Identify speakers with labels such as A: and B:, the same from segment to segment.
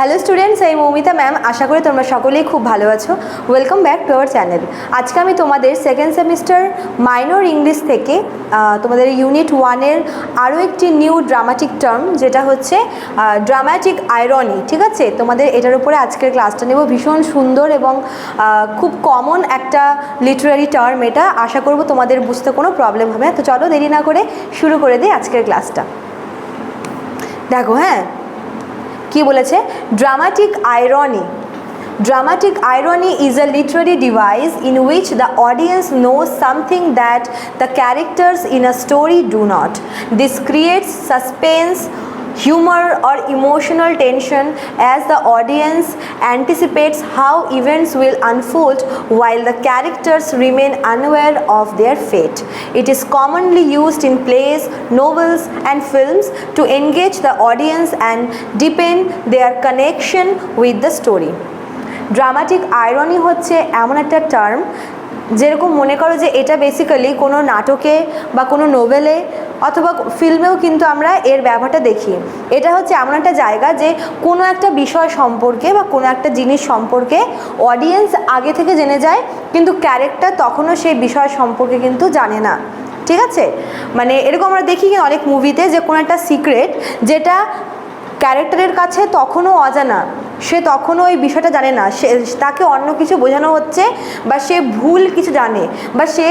A: Hello students এই Moumita ma'am আশা করি তোমরা সকলেই খুব ভালো আছো। Welcome back to our channel আজকে আমি তোমাদের সেকেন্ড সেমিস্টার মাইনর ইংলিশ থেকে তোমাদের ইউনিট ওয়ানের আরও একটি নিউ ড্রামাটিক টার্ম যেটা হচ্ছে ড্রামাটিক আয়রনি ঠিক আছে? তোমাদের এটার উপরে আজকের ক্লাসটা নেব। ভীষণ সুন্দর এবং খুব কমন একটা লিটারারি টার্ম এটা। আশা করব তোমাদের বুঝতে কোনো প্রবলেম হবে না। তো চলো দেরি না করে শুরু করে দিই আজকের ক্লাসটা দেখো হ্যাঁ? কি বলেছে dramatic irony Dramatic irony is a literary device in which the audience knows something that the characters in a story do not. This creates suspense, humor, or emotional tension as the audience anticipates how events will unfold while the characters remain unaware of their fate. It is commonly used in plays, novels, and films to engage the audience and deepen their connection with the story. Dramatic irony হচ্ছে এমন একটা term যেরকম মনে করো যে এটা basically কোনো নাটকে বা কোনো নোভেলে অথবা ফিল্মেও কিন্তু আমরা এর ব্যবহারটা দেখি। এটা হচ্ছে এমন একটা জায়গা যে কোনো একটা বিষয় সম্পর্কে বা কোনো একটা জিনিস সম্পর্কে অডিয়েন্স আগে থেকে জেনে যায়, কিন্তু ক্যারেক্টার তখনও সেই বিষয় সম্পর্কে কিন্তু জানে না। ঠিক আছে? মানে এরকম আমরা দেখি অনেক মুভিতে যে কোনো একটা সিক্রেট যেটা ক্যারেক্টারের কাছে তখনও অজানা। সে তখনও ওই বিষয়টা জানে না। সে, তাকে অন্য কিছু বোঝানো হচ্ছে বা সে ভুল কিছু জানে বা সে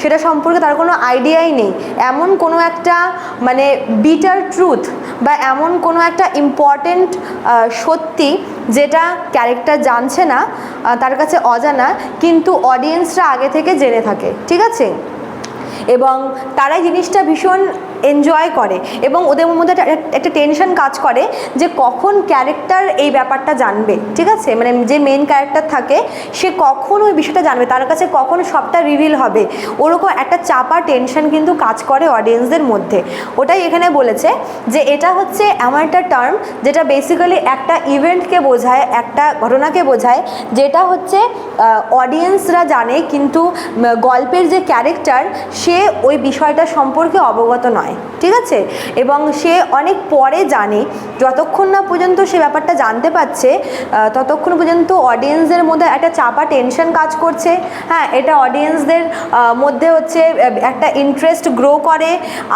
A: সেটা সম্পর্কে তার কোনো আইডিয়াই নেই। এমন কোনো একটা মানে বিটার ট্রুথ বা এমন কোনো একটা ইম্পর্টেন্ট সত্যি যেটা ক্যারেক্টার জানছে না তার কাছে অজানা, কিন্তু অডিয়েন্সরা আগে থেকে জেনে থাকে। ঠিক আছে? এবং তারা জিনিসটা ভীষণ এনজয় করে এবং ওদের মধ্যে একটা- টেনশন কাজ করে যে কখন ক্যারেক্টার এই ব্যাপারটা জানবে, ঠিক আছে? মানে যে মেন ক্যারেক্টার থাকে, সে কখন ওই বিষয়টা জানবে? তার কাছে কখন সবটা রিভিল হবে? ওরকম একটা চাপা টেনশন কিন্তু কাজ করে অডিয়েন্সদের মধ্যে। ওটাই এখানে বলেছে যে এটা হচ্ছে এমন একটা টার্ম যেটা বেসিক্যালি একটা ইভেন্টকে বোঝায়, একটা ঘটনাকে বোঝায়, যেটা হচ্ছে অডিয়েন্সরা জানে কিন্তু গল্পের যে ক্যারেক্টার সে ওই বিষয়টা সম্পর্কে অবগত নয়। ঠিক আছে? এবং সে অনেক পরে জানে যতক্ষণ না পর্যন্ত সে ব্যাপারটা জানতে পারছে ততক্ষণ পর্যন্ত অডিয়েন্সদের মধ্যে একটা চাপা টেনশন কাজ করছে। হ্যাঁ এটা অডিয়েন্সদের মধ্যে হচ্ছে একটা ইন্টারেস্ট গ্রো করে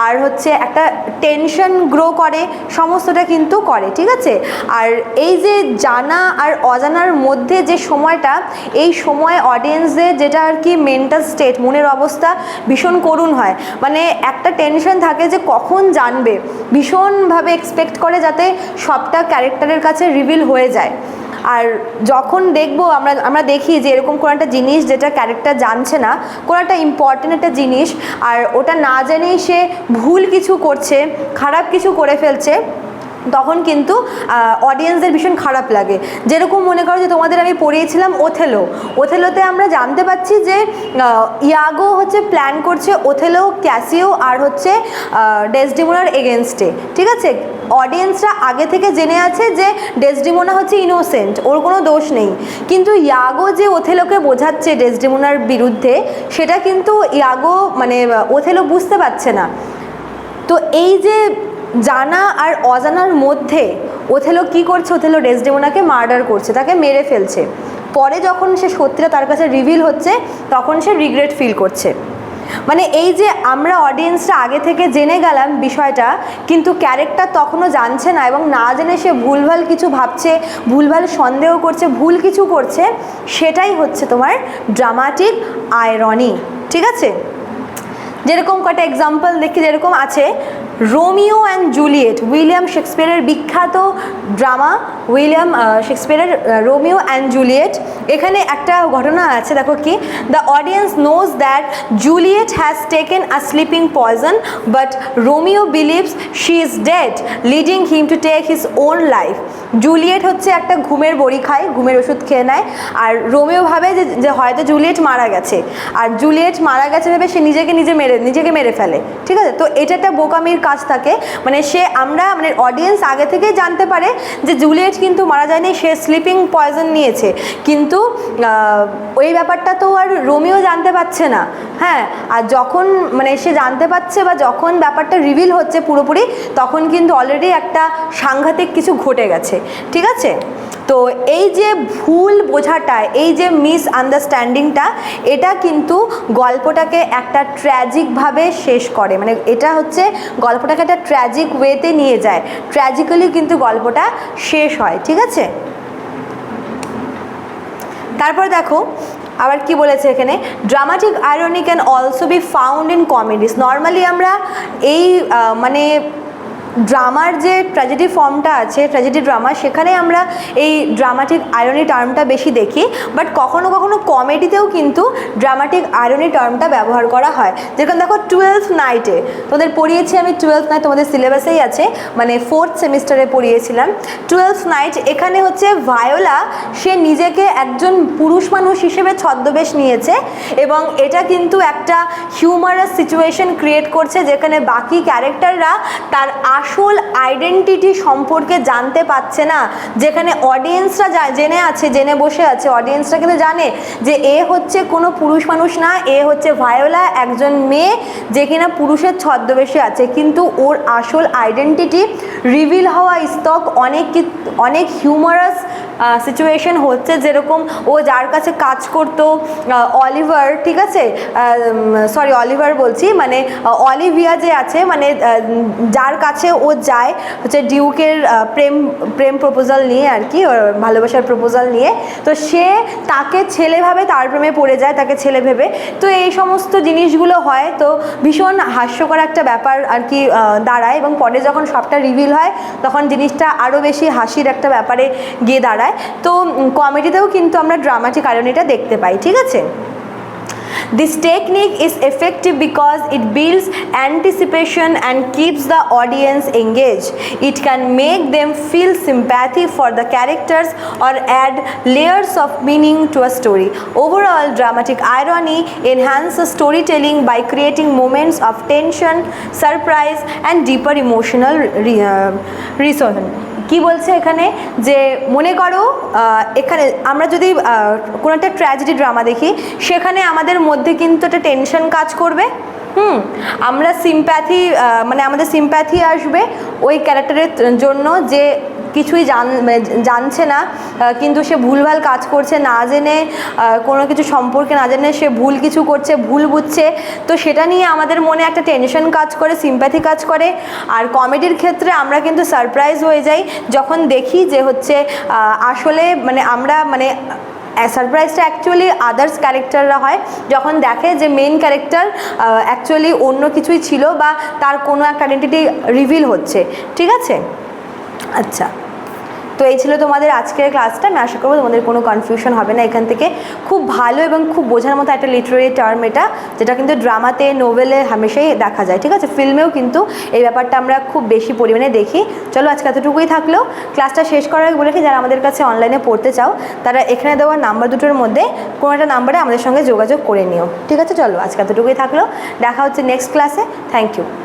A: আর হচ্ছে একটা টেনশন গ্রো করে, সমস্তটা কিন্তু করে, ঠিক আছে? আর এই যে জানা আর অজানার মধ্যে যে সময়টা, এই সময় অডিয়েন্সদের যেটা আর কি মেন্টাল স্টেট মনের অবস্থা ভীষণ করুণ হয়। মানে একটা টেনশন থাকে যে কখন জানবে, ভীষণভাবে এক্সপেক্ট করে যাতে সবটা ক্যারেক্টারের কাছে রিভিল হয়ে যায়। আর যখন দেখব, আমরা আমরা দেখি যে এরকম কোনো একটা জিনিস যেটা ক্যারেক্টার জানছে না, কোনো একটা ইম্পর্টেন্ট একটা জিনিস, আর ওটা না জেনেই সে ভুল কিছু করছে, খারাপ কিছু করে ফেলছে তখন কিন্তু অডিয়েন্সদের ভীষণ খারাপ লাগে। যেরকম মনে করো যে তোমাদের আমি পড়িয়েছিলাম ওথেলো ওথেলোতে আমরা জানতে পারছি যে ইয়াগো হচ্ছে প্ল্যান করছে ওথেলো ক্যাসিও আর হচ্ছে ডেসডিমোনার এগেনস্টে ঠিক আছে? অডিয়েন্সরা আগে থেকে জেনে আছে যে ডেসডিমোনা হচ্ছে ইনোসেন্ট ওর কোনো দোষ নেই। কিন্তু ইয়াগো যে ওথেলোকে বোঝাচ্ছে ডেসডিমোনার বিরুদ্ধে, সেটা কিন্তু ইয়াগো মানে ওথেলো বুঝতে পারছে না। তো এই যে জানা আর অজানার মধ্যে ওথেলো কি করছে? ওথেলো ডেসডেমোনাকে মার্ডার করছে, তাকে মেরে ফেলছে। পরে যখন সে সত্যিটা তার কাছে রিভিল হচ্ছে, তখন সে রিগ্রেট ফিল করছে। মানে এই যে আমরা অডিয়েন্সটা আগে থেকে জেনে গেলাম বিষয়টা, কিন্তু ক্যারেক্টার তখনও জানছে না এবং না জেনে সে ভুলভাল কিছু ভাবছে, ভুলভাল সন্দেহ করছে, ভুল কিছু করছে, সেটাই হচ্ছে তোমার ড্রামাটিক আয়রনি ঠিক আছে? যেরকম কটা এক্সাম্পল দেখি, যেরকম আছে রোমিও অ্যান্ড জুলিয়েট, উইলিয়াম শেক্সপিয়ারের বিখ্যাত ড্রামা, উইলিয়াম শেক্সপিয়ারের রোমিও অ্যান্ড জুলিয়েট। এখানে একটা ঘটনা আছে, দেখো কি? The audience knows that Juliet has taken a sleeping poison but Romeo believes she is dead leading him to take his own life Juliet হচ্ছে একটা ঘুমের বড়ি খায়, ঘুমের ওষুধ খেয়ে নেয়, আর রোমিও ভাবে যে হয়তো জুলিয়েট মারা গেছে। আর জুলিয়েট মারা গেছে ভেবে সে নিজেকে নিজে মেরে, নিজেকে মেরে ফেলে। ঠিক আছে? তো এটা একটা বোকামির কাজ থাকে। মানে সে আমরা মানে অডিয়েন্স আগে থেকেই জানতে পারে যে জুলিয়েট কিন্তু মারা যায়নি, সে স্লিপিং পয়জন নিয়েছে। কিন্তু ওই ব্যাপারটা তো আর রোমিও জানতে পারছে না। হ্যাঁ আর যখন মানে সে জানতে পারছে বা যখন ব্যাপারটা রিভিল হচ্ছে পুরোপুরি, তখন কিন্তু অলরেডি একটা সাংঘাতিক কিছু ঘটে গেছে। ঠিক আছে? তো এই যে ভুল বোঝাটা, এই যে মিস আন্ডারস্ট্যান্ডিংটা এটা কিন্তু গল্পটাকে একটা ট্র্যাজিকভাবে শেষ করে। মানে এটা হচ্ছে গল্পটাকে একটা ট্র্যাজিক ওয়েতে নিয়ে যায়। ট্র্যাজিক্যালি কিন্তু গল্পটা শেষ হয়, ঠিক আছে? তারপর দেখো, আবার কি বলেছে এখানে? Dramatic irony can also be found in comedies normally আমরা এই মানে ড্রামার যে ট্র্যাজেডি ফর্মটা আছে ট্র্যাজেডি ড্রামা সেখানে আমরা এই ড্রামাটিক আয়রনি টার্মটা বেশি দেখি বাট কখনো কখনো কমেডিতেও কিন্তু ড্রামাটিক আয়রনি টার্মটা ব্যবহার করা হয়। যেরকম দেখো টুয়েলথ নাইটে তোমাদের পড়িয়েছি আমি টুয়েলথ নাইট তোমাদের সিলেবাসেই আছে মানে ফোর্থ সেমিস্টারে পড়িয়েছিলাম। টুয়েলথ নাইট এখানে হচ্ছে ভায়োলা সে নিজেকে একজন পুরুষ মানুষ হিসেবে ছদ্মবেশ নিয়েছে, এবং এটা কিন্তু একটা হিউমারাস সিচুয়েশন ক্রিয়েট করছে, যেখানে বাকি ক্যারেক্টাররা তার আসল আইডেন্টিটি সম্পর্কে জানতে পারছে না। যেখানে অডিয়েন্সরা জেনে আছে, জেনে বসে আছে অডিয়েন্সরা কিন্তু জানে যে এ হচ্ছে কোনো পুরুষ মানুষ না, এ হচ্ছে ভায়োলা একজন মেয়ে যে কিনা পুরুষের ছদ্মবেশে আছে। কিন্তু ওর আসল আইডেন্টিটি রিভিল হওয়া স্তক অনেক অনেক হিউমারাস সিচুয়েশন হচ্ছে। যেরকম ও যার কাছে কাজ করতো অলিভার ঠিক আছে? সরি অলিভার বলছি। মানে অলিভিয়া যে আছে মানে যার কাছে ও যায় হচ্ছে ডিউকের প্রেম প্রেম প্রপোজাল নিয়ে আর কি, ওর ভালোবাসার প্রপোজাল নিয়ে। তো সে তাকে ছেলে ভাবে তার প্রেমে পড়ে যায়, তাকে ছেলে ভেবে। তো এই সমস্ত জিনিসগুলো হয়, তো ভীষণ হাস্যকর একটা ব্যাপার আর কি দাঁড়ায় এবং পরে যখন সবটা রিভিল হয়, তখন জিনিসটা আরও বেশি হাসির একটা ব্যাপারে গিয়ে দাঁড়ায়। তো কমেডিতেও কিন্তু আমরা ড্রামাটিক কারণেটা দেখতে পাই, ঠিক আছে? This technique is effective because it builds anticipation and keeps the audience engaged. It can make them feel sympathy for the characters or add layers of meaning to a story. Overall, dramatic irony enhances storytelling by creating moments of tension, surprise, and deeper emotional re- uh, resonance. কি বলছে এখানে? যে মনে করো এখানে আমরা যদি কোনো একটা ট্র্যাজেডি ড্রামা দেখি, সেখানে আমাদের মধ্যে কিন্তু একটা টেনশন কাজ করবে। হুম? আমরা সিম্প্যাথি মানে আমাদের সিম্প্যাথি আসবে ওই ক্যারেক্টারের জন্য যে কিছুই জান মানে জানছে না কিন্তু সে ভুলভাল কাজ করছে, না জেনে কোনো কিছু সম্পর্কে না জেনে সে ভুল কিছু করছে, ভুল বুঝছে। তো সেটা নিয়ে আমাদের মনে একটা টেনশন কাজ করে সিম্প্যাথি কাজ করে। আর কমেডির ক্ষেত্রে আমরা কিন্তু সারপ্রাইজ হয়ে যাই যখন দেখি যে হচ্ছে আসলে মানে আমরা মানে সারপ্রাইজটা অ্যাকচুয়ালি আদার্স ক্যারেক্টাররা হয়। যখন দেখে যে মেন ক্যারেক্টার অ্যাকচুয়ালি অন্য কিছুই ছিল বা তার কোনো একটা আইডেন্টিটি রিভিল হচ্ছে। ঠিক আছে? আচ্ছা। তো এই ছিল তোমাদের আজকের ক্লাসটা আমি আশা করব তোমাদের কোনো কনফিউশন হবে না এখান থেকে। খুব ভালো এবং খুব বোঝার মতো একটা লিটারেরি টার্ম এটা, যেটা কিন্তু ড্রামাতে নোভেলে হামেশাই দেখা যায়, ঠিক আছে? ফিল্মেও কিন্তু এই ব্যাপারটা আমরা খুব বেশি পরিমাণে দেখি। চলো আজকে এতটুকুই থাকলেও ক্লাসটা শেষ করার আগে বলে যারা আমাদের কাছে অনলাইনে পড়তে চাও, তারা এখানে দেওয়া নাম্বার দুটোর মধ্যে কোনো একটা নাম্বারে আমাদের সঙ্গে যোগাযোগ করে নিও। ঠিক আছে? চলো আজকে এতটুকুই থাকল। দেখা হচ্ছে নেক্সট ক্লাসে থ্যাংক ইউ